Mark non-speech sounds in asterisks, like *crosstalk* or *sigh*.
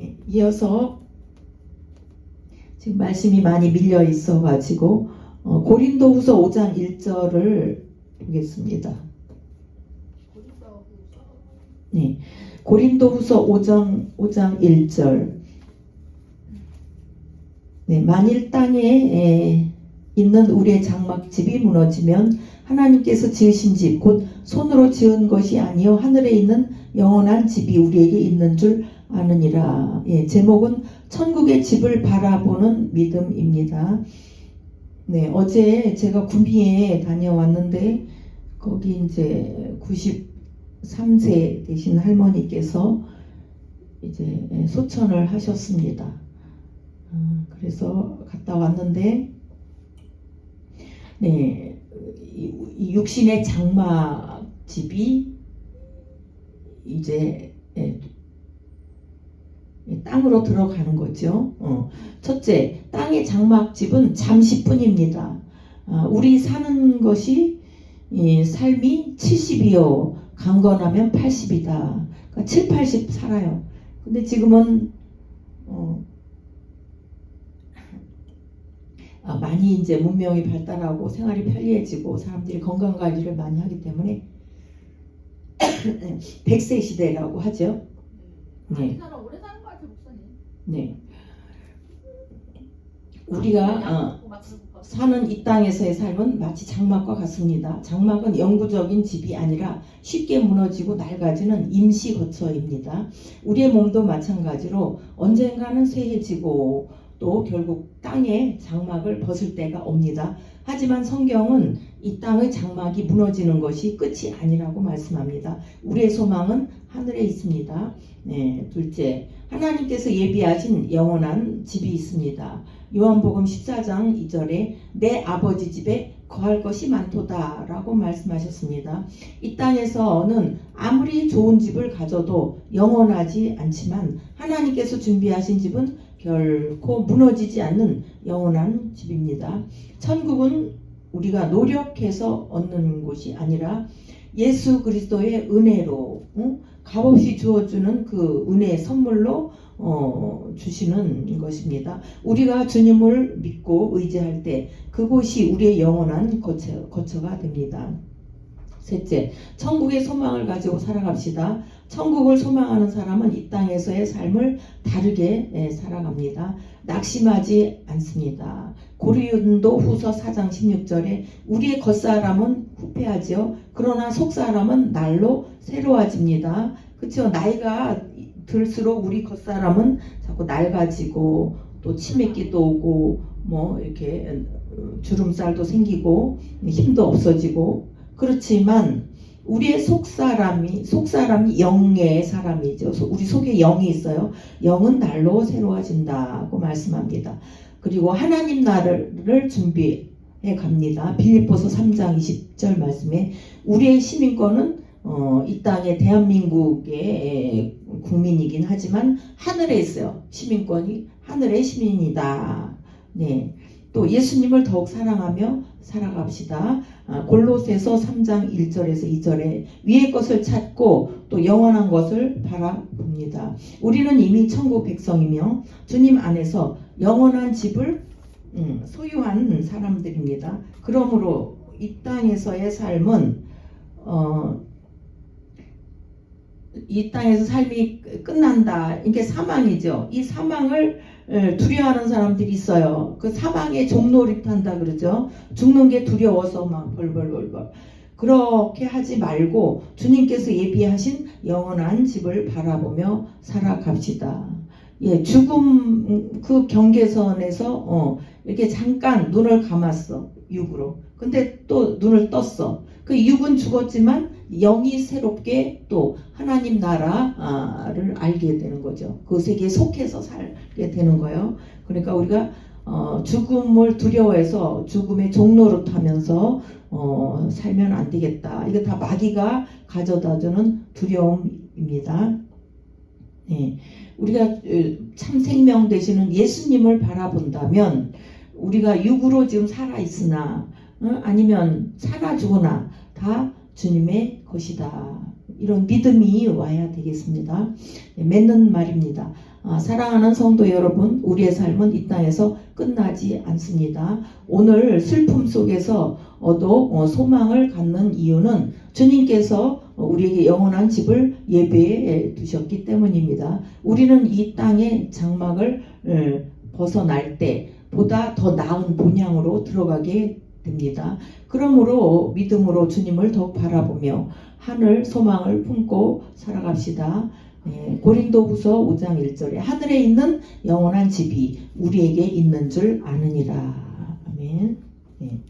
예, 이어서 지금 말씀이 많이 밀려 있어 가지고 어, 고린도후서 5장 1절을 보겠습니다. 네. 고린도후서 5장 5장 1절. 네, 만일 땅에 에, 있는 우리의 장막집이 무너지면 하나님께서 지으신 집 곧 손으로 지은 것이 아니요 하늘에 있는 영원한 집이 우리에게 있는 줄 아느니라. 예, 제목은 천국의 집을 바라보는 믿음입니다. 네, 어제 제가 구미에 다녀왔는데 거기 이제 93세 되신 할머니께서 이제 소천을 하셨습니다. 어, 그래서 갔다 왔는데 네, 육신의 장막 집이 이제 땅으로 들어가는 거죠. 어. 첫째, 땅의 장막집은 잠시뿐입니다. 아, 우리 사는 것이 이 삶이 70이요. 강건하면 80이다. 그러니까 7, 80 살아요. 근데 지금은 어, 아, 많이 이제 문명이 발달하고 생활이 편리해지고 사람들이 건강 관리를 많이 하기 때문에 *coughs* 100세 시대라고 하죠. 네. 네. 우리가 어, 사는 이 땅에서의 삶은 마치 장막과 같습니다. 장막은 영구적인 집이 아니라 쉽게 무너지고 낡아지는 임시 거처입니다. 우리의 몸도 마찬가지로 언젠가는 쇠해지고 또 결국 땅에 장막을 벗을 때가 옵니다. 하지만 성경은 이 땅의 장막이 무너지는 것이 끝이 아니라고 말씀합니다. 우리의 소망은 하늘에 있습니다. 네, 둘째, 하나님께서 예비하신 영원한 집이 있습니다. 요한복음 14장 2절에 내 아버지 집에 거할 것이 많도다 라고 말씀하셨습니다. 이 땅에서는 아무리 좋은 집을 가져도 영원하지 않지만 하나님께서 준비하신 집은 결코 무너지지 않는 영원한 집입니다. 천국은 우리가 노력해서 얻는 곳이 아니라 예수 그리스도의 은혜로 응? 값없이 주어주는 그 은혜의 선물로 어, 주시는 것입니다. 우리가 주님을 믿고 의지할 때 그곳이 우리의 영원한 거처, 거처가 됩니다. 셋째, 천국의 소망을 가지고 살아갑시다. 천국을 소망하는 사람은 이 땅에서의 삶을 다르게 예, 살아갑니다. 낙심하지 않습니다. 고린도 후서 4장 16절에 우리의 겉사람은 후패하지요. 그러나 속사람은 날로 새로워집니다. 그렇죠. 나이가 들수록 우리 겉사람은 자꾸 낡아지고 또 치매기도 오고 뭐 이렇게 어, 주름살도 생기고 힘도 없어지고 그렇지만 우리의 속사람이 속사람이 영의 사람이죠. 소- 우리 속에 영이 있어요. 영은 날로 새로워진다고 말씀합니다. 그리고 하나님 나라를 준비해 갑니다. 빌립보서 3장 20절 말씀에 우리의 시민권은 어, 이 땅의 대한민국의 에, 국민이긴 하지만 하늘에 있어요. 시민권이 하늘의 시민이다. 네. 또 예수님을 더욱 사랑하며 살아갑시다. 아, 골로새서 3장 1절에서 2절에 위의 것을 찾고 또 영원한 것을 바라봅니다. 우리는 이미 천국 백성이며 주님 안에서 영원한 집을 음, 소유한 사람들입니다. 그러므로 이 땅에서의 삶은 어, 이 땅에서 삶이 끝난다. 이게 사망이죠. 이 사망을 에, 두려워하는 사람들이 있어요. 그 사망에 종놀이한다 그러죠. 죽는 게 두려워서 막 벌벌벌벌. 그렇게 하지 말고 주님께서 예비하신 영원한 집을 바라보며 살아갑시다. 예, 죽음 그 경계선에서 어, 이렇게 잠깐 눈을 감았어 육으로. 근데 또 눈을 떴어. 그 육은 죽었지만 영이 새롭게 또 하나님 나라를 알게 되는 거죠. 그 세계에 속해서 살게 되는 거예요. 그러니까 우리가 어, 죽음을 두려워해서 죽음의 종로릇 하면서 어, 살면 안 되겠다. 이거 다 마귀가 가져다주는 두려움입니다. 네. 우리가 어, 참 생명 되시는 예수님을 바라본다면 우리가 육으로 지금 살아 있으나 어, 아니면 살아 죽으나 다 주님의 것이다. 이런 믿음이 와야 되겠습니다. 네, 맺는 말입니다. 아, 사랑하는 성도 여러분, 우리의 삶은 이 땅에서 끝나지 않습니다. 오늘 슬픔 속에서 얻어 어, 소망을 갖는 이유는 주님께서 어, 우리에게 영원한 집을 예배해 두셨기 때문입니다. 우리는 이 땅의 장막을 어, 벗어날 때 보다 더 나은 본향으로 들어가게 됩니다. 그러므로 믿음으로 주님을 더욱 바라보며 하늘 소망을 품고 살아갑시다. 예, 고린도후서 5장 1절에 하늘에 있는 영원한 집이 우리에게 있는 줄 아느니라. 아멘. 예.